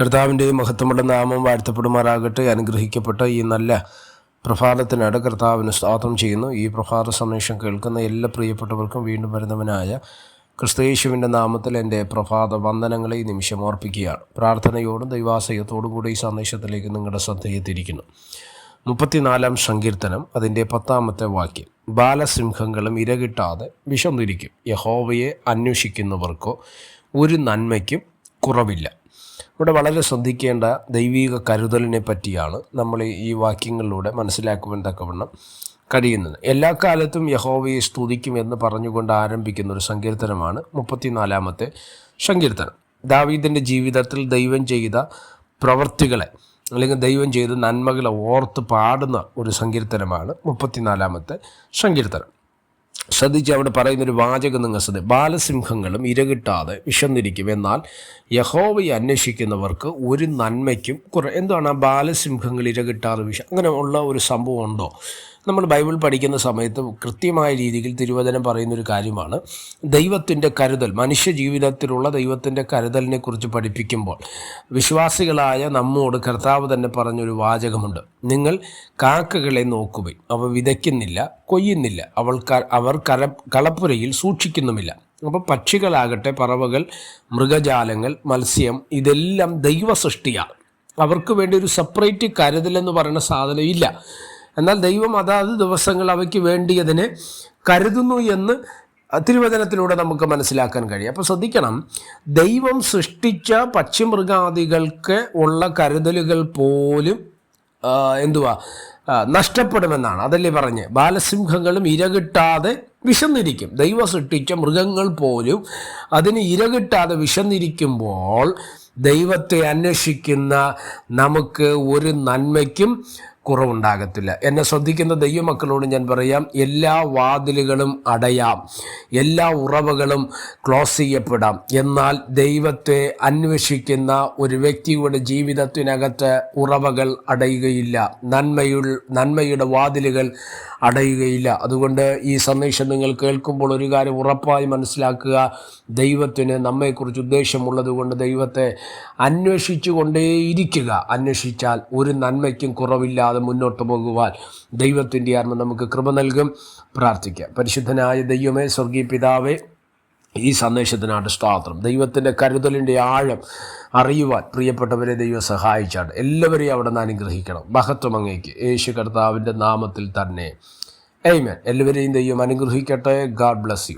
കർത്താവിന്റെ മഹത്വമുള്ള നാമം വാഴ്ത്തപ്പെടുമാറാകട്ടെ. അനുഗ്രഹിക്കപ്പെട്ട ഈ നല്ല പ്രഭാതത്തിനാണ് കർത്താവിന് സ്തോത്രം ചെയ്യുന്നു. ഈ പ്രഭാത സന്ദേശം കേൾക്കുന്ന എല്ലാ പ്രിയപ്പെട്ടവർക്കും വീണ്ടും വരുന്നവനായ ക്രിസ്തയേശുവിന്റെ നാമത്തിൽ എന്റെ പ്രഭാത വന്ദനങ്ങളെ ഈ നിമിഷം ഓർപ്പിക്കുകയാണ്. പ്രാർത്ഥനയോടും ദൈവാശയത്തോടും കൂടി ഈ സന്ദേശത്തിലേക്ക് നിങ്ങളുടെ ശ്രദ്ധയെ തിരിക്കുന്നു മുപ്പത്തിനാലാം സങ്കീർത്തനം അതിന്റെ പത്താമത്തെ വാക്യം. ബാലസിംഹങ്ങളും ഇരകിട്ടാതെ വിശന്നിരിക്കും. യഹോവയെ അന്വേഷിക്കുന്നവർക്കോ ഒരു നന്മയ്ക്കും കുറവില്ല. ഇവിടെ വളരെ ശ്രദ്ധിക്കേണ്ട ദൈവിക കരുതലിനെ പറ്റിയാണ് നമ്മൾ ഈ വാക്യങ്ങളിലൂടെ മനസ്സിലാക്കുവാൻ തക്കവണ്ണം കഴിയുന്നത്. എല്ലാ കാലത്തും യഹോവയെ സ്തുതിക്കും എന്ന് പറഞ്ഞുകൊണ്ട് ആരംഭിക്കുന്ന ഒരു സങ്കീർത്തനമാണ് മുപ്പത്തിനാലാമത്തെ സങ്കീർത്തനം. ദാവീദിന്റെ ജീവിതത്തിൽ ദൈവം ചെയ്ത പ്രവർത്തികളെ അല്ലെങ്കിൽ ദൈവം ചെയ്ത നന്മകളെ ഓർത്ത് പാടുന്ന ഒരു സങ്കീർത്തനമാണ് മുപ്പത്തിനാലാമത്തെ സങ്കീർത്തനം. ശ്രദ്ധിച്ച് അവിടെ പറയുന്നൊരു വാചകം നിങ്ങൾ ശ്രദ്ധ ബാലസിംഹങ്ങളും ഇരകിട്ടാതെ വിശന്നിരിക്കും. എന്നാൽ യഹോവയെ അന്വേഷിക്കുന്നവർക്ക് ഒരു നന്മയ്ക്കും കുറേ എന്താണ് ആ ബാലസിംഹങ്ങൾ ഇരകിട്ടാതെ വിഷ അങ്ങനെ ഉള്ള ഒരു സംഭവം ഉണ്ടോ? നമ്മൾ ബൈബിൾ പഠിക്കുന്ന സമയത്ത് കൃത്യമായ രീതിയിൽ തിരുവചനം പറയുന്നൊരു കാര്യമാണ്. ദൈവത്തിന്റെ കരുതൽ മനുഷ്യ ജീവിതത്തിലുള്ള ദൈവത്തിന്റെ കരുതലിനെ കുറിച്ച് പഠിപ്പിക്കുമ്പോൾ വിശ്വാസികളായ നമ്മോട് കർത്താവ് തന്നെ പറഞ്ഞൊരു വാചകമുണ്ട്. നിങ്ങൾ കാക്കകളെ നോക്കുകയും അവ വിതയ്ക്കുന്നില്ല കൊയ്യുന്നില്ല അവൾ അവർ കര കളപ്പുരയിൽ സൂക്ഷിക്കുന്നുമില്ല. അപ്പോൾ പക്ഷികളാകട്ടെ പറവകൾ മൃഗജാലങ്ങൾ മത്സ്യം ഇതെല്ലാം ദൈവ സൃഷ്ടിയാണ് അവർക്ക് വേണ്ടി ഒരു സെപ്പറേറ്റ് കരുതലെന്ന് പറയുന്ന സാധനം ഇല്ല. എന്നാൽ ദൈവം അതാത് ദിവസങ്ങൾ അവയ്ക്ക് വേണ്ടിയതിനെ കരുതുന്നു എന്ന് തിരുവചനത്തിലൂടെ നമുക്ക് മനസ്സിലാക്കാൻ കഴിയും. അപ്പോൾ ശ്രദ്ധിക്കണം ദൈവം സൃഷ്ടിച്ച പക്ഷിമൃഗാദികൾക്ക് ഉള്ള കരുതലുകൾ പോലും എന്തുവാ നഷ്ടപ്പെടുമെന്നാണ്. അതല്ലേ പറഞ്ഞ് ബാലസിംഹങ്ങളും ഇരകിട്ടാതെ വിശന്നിരിക്കും. ദൈവം സൃഷ്ടിച്ച മൃഗങ്ങൾ പോലും അതിന് ഇരകിട്ടാതെ വിശന്നിരിക്കുമ്പോൾ ദൈവത്തെ അന്വേഷിക്കുന്ന നമുക്ക് ഒരു നന്മയ്ക്കും കുറവുണ്ടാകത്തില്ല. എന്നെ ശ്രദ്ധിക്കുന്ന ദൈവമക്കളോട് ഞാൻ പറയാം എല്ലാ വാതിലുകളും അടയാം എല്ലാ ഉറവുകളും ക്ലോസ് ചെയ്യപ്പെടാം. എന്നാൽ ദൈവത്തെ അന്വേഷിക്കുന്ന ഒരു വ്യക്തിയുടെ ജീവിതത്തിനകത്ത് ഉറവകൾ അടയുകയില്ല നന്മയുൾ നന്മയുടെ വാതിലുകൾ അടയുകയില്ല. അതുകൊണ്ട് ഈ സന്ദേശം നിങ്ങൾ കേൾക്കുമ്പോൾ ഒരു കാര്യം ഉറപ്പായി മനസ്സിലാക്കുക ദൈവത്തിന് നമ്മെക്കുറിച്ച് ഉദ്ദേശമുള്ളത് കൊണ്ട് ദൈവത്തെ അന്വേഷിച്ചു കൊണ്ടേയിരിക്കുക അന്വേഷിച്ചാൽ ഒരു നന്മയ്ക്കും കുറവില്ലാതെ മുന്നോട്ട് പോകുവാൻ ദൈവത്തിന്റെ ആത്മ നമുക്ക് കൃപ നൽകും. പ്രാർത്ഥിക്കാം. പരിശുദ്ധനായ ദൈവമേ സ്വർഗീയ പിതാവേ ഈ സന്ദേശത്തിനാണ് സ്തോത്രം. ദൈവത്തിന്റെ കരുതലിന്റെ ആഴം അറിയുവാൻ പ്രിയപ്പെട്ടവരെ ദൈവം സഹായിച്ചാണ്. എല്ലാവരെയും അവിടെ നിന്ന് അനുഗ്രഹിക്കണം. മഹത്വം അങ്ങേക്ക്. യേശു കർത്താവിന്റെ നാമത്തിൽ തന്നെ. എയ്മൻ എല്ലാവരെയും ദൈവം അനുഗ്രഹിക്കട്ടെ. God bless you